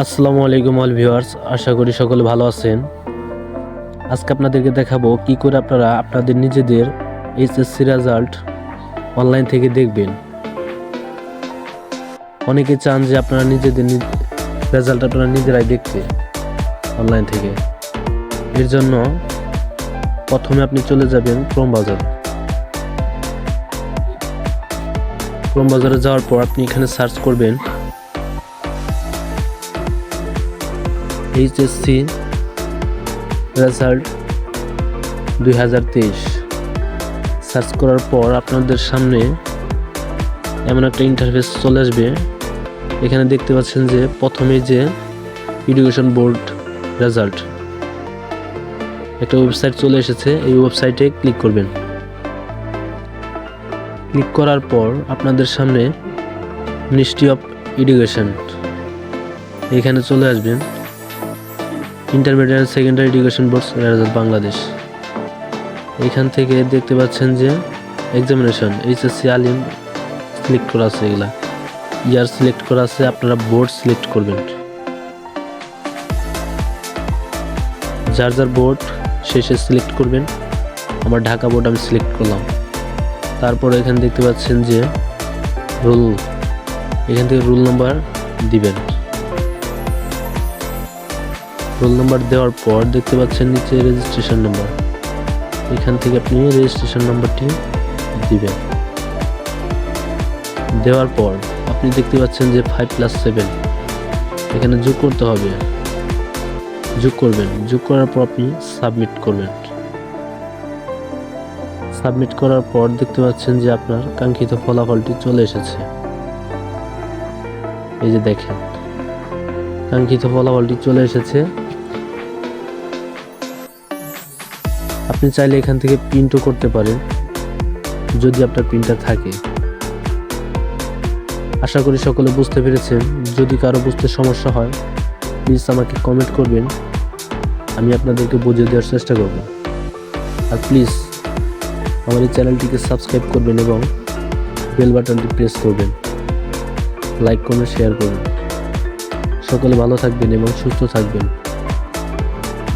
আসসালামু আলাইকুম all viewers, আশা করি সকলে ভালো আছেন। আজকে আপনাদেরকে দেখাবো কি করে আপনারা আপনাদের নিজেদের এইচএসসি রেজাল্ট অনলাইন থেকে দেখবেন। অনেকে চান যে আপনারা নিজেদের রেজাল্ট আপনারা নিজেরাই দেখতে অনলাইন থেকে। এর জন্য প্রথমে আপনি চলে যাবেন ক্রোম বাজার। ক্রোম বাজারে যাওয়ার পর আপনি এখানে সার্চ করবেন এইচএসসি রেজাল্ট দুই হাজার তেইশ। সার্চ করার পর আপনাদের সামনে এমন একটা ইন্টারফেস চলে আসবে। এখানে দেখতে পাচ্ছেন যে প্রথমে যে এডুকেশন বোর্ড রেজাল্ট একটা ওয়েবসাইট চলে এসেছে। এই ওয়েবসাইটে ক্লিক করবেন। ক্লিক করার পর আপনাদের সামনে মিনিস্ট্রি অফ এডুকেশন এখানে চলে আসবেন। Intermediate secondary education board result Bangladesh এখান থেকে দেখতে পাচ্ছেন যে এক্সামিনেশন এইচএসসি আলিম সিলেক্ট করা আছে এগুলা। ইয়ার সিলেক্ট করা আছে, আপনারা বোর্ড সিলেক্ট করবেন। যার যার বোর্ড শেষে সিলেক্ট করবেন, আমার ঢাকা বোর্ড আমি সিলেক্ট করলাম। তারপরে এখানে দেখতে পাচ্ছেন যে রুল এখান থেকে রুল নাম্বার দিবেন। রোল নাম্বার দেওয়ার পর দেখতে পাচ্ছেন নিচে রেজিস্ট্রেশন নাম্বার এখান থেকে আপনি রেজিস্ট্রেশন নাম্বারটি দিবেন। দেওয়ার পর আপনি দেখতে পাচ্ছেন যে ফাইভ প্লাস সেভেন এখানে যোগ করতে হবে। যোগ করবেন। যোগ করার পর আপনি সাবমিট করবেন। সাবমিট করার পর দেখতে পাচ্ছেন যে আপনার কাঙ্ক্ষিত ফলাফলটি চলে এসেছে। এই যে দেখেন, কাঙ্ক্ষিত ফলাফলটি চলে এসেছে। আপনি চাইলে এখান থেকে প্রিন্টও করতে পারেন, যদি আপনার প্রিন্টার থাকে। আশা করি সকলে বুঝতে পেরেছেন। যদি কারও বুঝতে সমস্যা হয় প্লিজ আমাকে কমেন্ট করবেন। আমি আপনাদেরকে বুঝিয়ে দেওয়ার চেষ্টা করব। আর প্লিজ আমার এই চ্যানেলটিকে সাবস্ক্রাইব করবেন এবং বেল বাটনটি প্রেস করবেন। লাইক করবেন শেয়ার করবেন। সকলে ভালো থাকবেন এবং সুস্থ থাকবেন।